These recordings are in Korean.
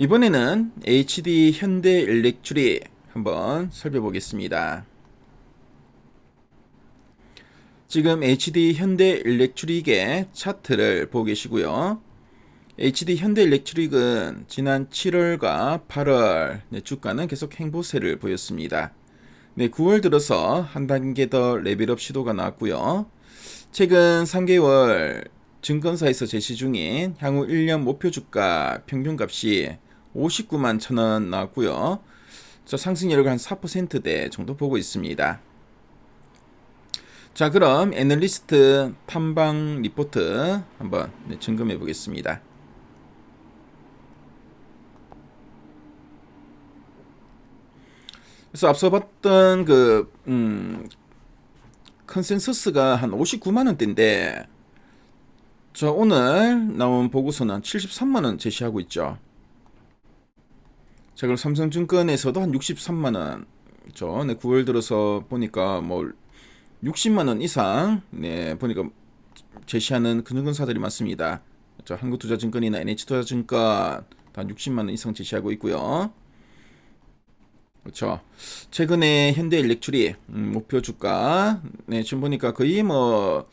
이번에는 HD 현대 일렉트릭 한번 살펴보겠습니다. 지금 HD 현대 일렉트릭의 차트를 보고 계시고요. HD 현대 일렉트릭은 지난 7월과 8월 네, 주가는 계속 행보세를 보였습니다. 네, 9월 들어서 한 단계 더 레벨업 시도가 나왔고요. 최근 3개월 증권사에서 제시 중인 향후 1년 목표 주가 평균값이 59만 천 원 나왔고요. 저 상승률을 한 4%대 정도 보고 있습니다. 자, 그럼 애널리스트 탐방 리포트 한번 네, 점검해 보겠습니다. 그래서 앞서 봤던 그 음, 컨센서스가 한 59만 원대인데 저 오늘 나온 보고서는 73만 원 제시하고 있죠. 자, 그럼 삼성증권에서도 한 63만 원. 저 네, 9월 들어서 보니까 뭐 60만 원 이상 네, 보니까 제시하는 금융권사들이 많습니다. 저 한국투자증권이나 NH투자증권 다 60만 원 이상 제시하고 있고요. 그렇죠. 최근에 현대 일렉트리 음, 목표 주가 네, 지금 보니까 거의 뭐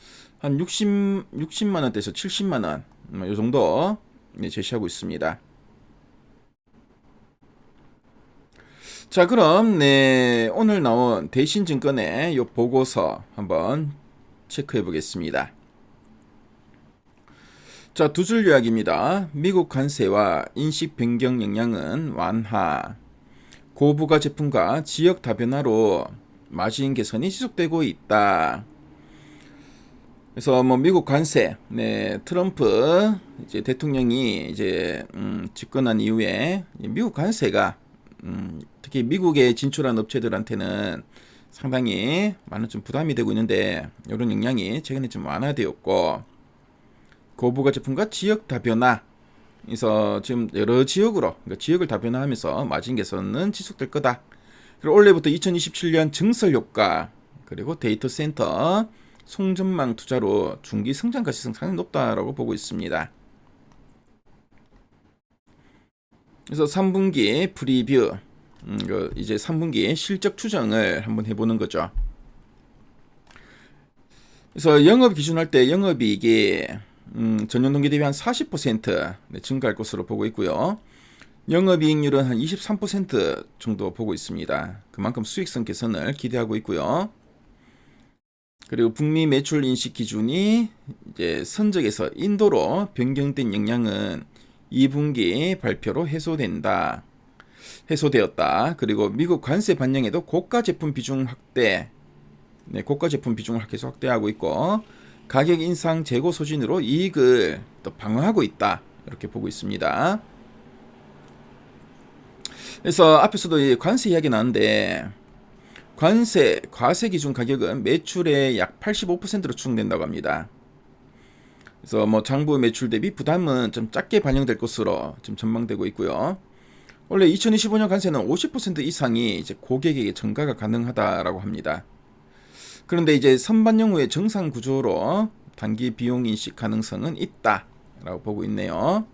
한 60, 60만 원대에서 70만 원, 음, 요 정도 네, 제시하고 있습니다. 자, 그럼 네, 오늘 나온 대신증권의 요 보고서 한번 체크해 보겠습니다. 자, 두 줄 요약입니다. 미국 관세와 인식 변경 영향은 완화. 고부가 제품과 지역 다변화로 마진 개선이 지속되고 있다. 그래서 뭐 미국 관세, 네 트럼프 이제 대통령이 이제 음, 집권한 이후에 미국 관세가 음, 특히 미국에 진출한 업체들한테는 상당히 많은 좀 부담이 되고 있는데 이런 영향이 최근에 좀 완화되었고 고부가 제품과 지역 다변화 그래서 지금 여러 지역으로 그러니까 지역을 다변화하면서 마진 개선은 지속될 거다. 그리고 올해부터 2027년 증설 효과 그리고 데이터 센터 송전망 투자로 중기 성장 가시성 상당히 높다라고 보고 있습니다. 그래서 3분기 프리뷰 음, 그 이제 3분기 실적 추정을 한번 해보는 거죠. 그래서 영업 기준할 때 영업이익이 음, 전년 동기 대비 한 40% 네, 증가할 것으로 보고 있고요. 영업이익률은 한 23% 정도 보고 있습니다. 그만큼 수익성 개선을 기대하고 있고요. 그리고 북미 매출 인식 기준이 이제 선적에서 인도로 변경된 영향은 2분기 발표로 해소된다. 해소되었다. 그리고 미국 관세 반영에도 고가 제품 비중 확대, 네, 고가 제품 비중을 계속 확대하고 있고 가격 인상 재고 소진으로 이익을 또 방어하고 있다. 이렇게 보고 있습니다. 그래서 앞에서도 이 관세 이야기 나왔는데 관세, 과세 기준 가격은 매출의 약 85%로 추정된다고 합니다. 그래서 뭐 장부 매출 대비 부담은 좀 작게 반영될 것으로 좀 전망되고 있고요. 원래 2025년 관세는 50% 이상이 이제 고객에게 전가가 가능하다라고 합니다. 그런데 이제 선반영 후에 정상 구조로 단기 비용 인식 가능성은 있다라고 보고 있네요.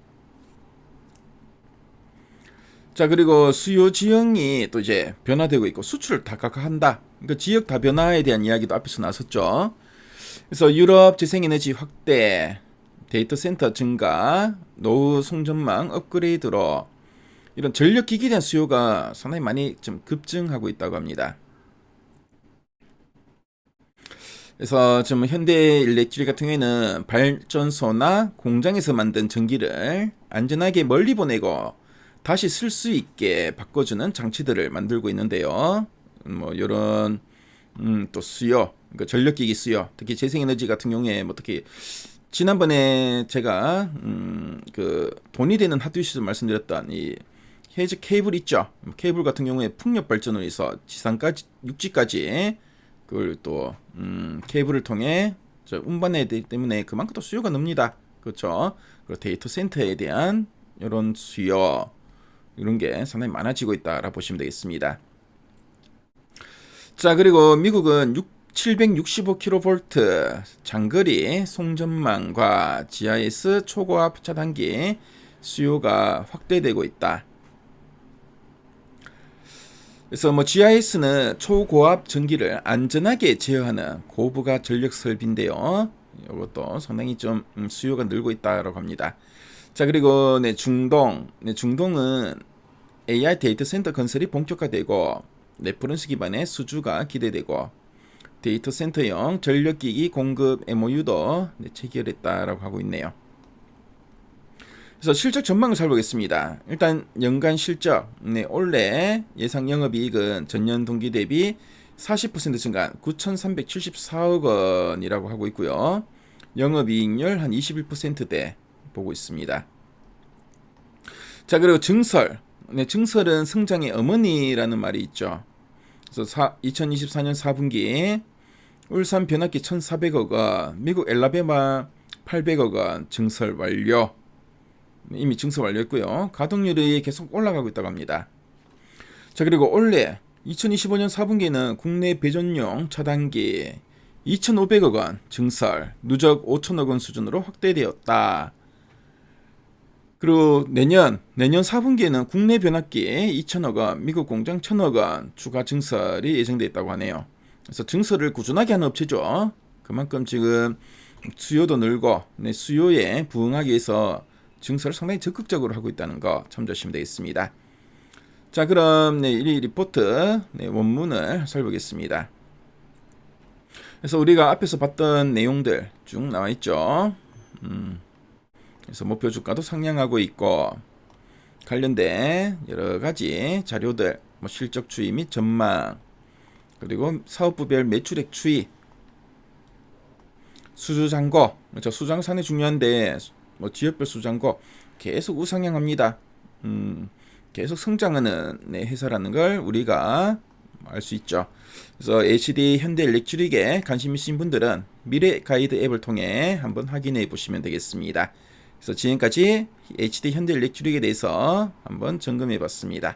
자 그리고 수요 지형이 또 이제 변화되고 있고 수출을 다각화한다. 그러니까 지역 다변화에 대한 이야기도 앞에서 나섰죠. 그래서 유럽 재생에너지 확대, 데이터 센터 증가, 노후 송전망 업그레이드로 이런 전력 기기에 대한 수요가 상당히 많이 좀 급증하고 있다고 합니다. 그래서 지금 현대 일렉트릭 같은 경우에는 발전소나 공장에서 만든 전기를 안전하게 멀리 보내고 다시 쓸 수 있게 바꿔주는 장치들을 만들고 있는데요. 뭐 이런 음, 또 수요, 그러니까 전력기기 수요, 특히 재생에너지 같은 경우에 뭐 특히 지난번에 제가 음, 그 돈이 되는 하드위시를 말씀드렸던 이 해저 케이블 있죠. 케이블 같은 경우에 풍력 발전을 해서 지상까지 육지까지 그걸 또 음, 케이블을 통해 운반해야 되기 때문에 그만큼 또 수요가 늡니다. 그렇죠. 그리고 데이터 센터에 대한 이런 수요 이런 게 상당히 많아지고 있다라 보시면 되겠습니다. 자 그리고 미국은 6, 765kV 장거리 송전망과 GIS 초고압 차단기 수요가 확대되고 있다. 그래서 뭐 GIS는 초고압 전기를 안전하게 제어하는 고부가 전력 설비인데요. 이것도 상당히 좀 음, 수요가 늘고 있다라고 합니다. 자 그리고 네 중동, 네 중동은 AI 데이터 센터 건설이 본격화되고 레퍼런스 기반의 수주가 기대되고 데이터 센터용 전력기기 공급 MOU도 네, 체결했다라고 하고 있네요. 그래서 실적 전망을 살펴보겠습니다. 일단 연간 실적, 네, 올해 예상 영업이익은 전년 동기 대비 40% 증가한 9,374억 원이라고 하고 있고요. 영업이익률 한 21%대 보고 있습니다. 자 그리고 증설, 네, 증설은 성장의 어머니라는 말이 있죠. 그래서 사, 2024년 4분기 울산 변압기 1,400억 원, 미국 엘라베마 800억 원 증설 완료. 이미 증설 완료했고요. 가동률이 계속 올라가고 있다고 합니다. 자 그리고 올해 2025년 4분기에는 국내 배전용 차단기 2,500억 원 증설, 누적 5천억 원 수준으로 확대되었다. 그리고 내년 내년 4분기에는 국내 변압기 2천억 원, 미국 공장 1천억 원 추가 증설이 예정돼 있다고 하네요. 그래서 증설을 꾸준하게 하는 업체죠. 그만큼 지금 수요도 늘고 네, 수요에 부응하기 위해서 증설을 상당히 적극적으로 하고 있다는 거 참조하시면 되겠습니다. 자, 그럼 네, 이 리포트 네, 원문을 살펴보겠습니다. 그래서 우리가 앞에서 봤던 내용들 쭉 나와 있죠. 음, 그래서 목표 주가도 상향하고 있고 관련된 여러 가지 자료들, 뭐 실적 추이 및 전망, 그리고 사업부별 매출액 추이, 수주잔고, 그렇죠. 수주잔고 상당히 중요한데 뭐 지역별 수장고 계속 우상향합니다. 음, 계속 성장하는 네, 회사라는 걸 우리가 알 수 있죠. 그래서 HD 현대일렉트릭에 관심 있으신 분들은 미래 가이드 앱을 통해 한번 확인해 보시면 되겠습니다. 그래서 지금까지 HD 현대 일렉트릭에 대해서 한번 점검해 봤습니다.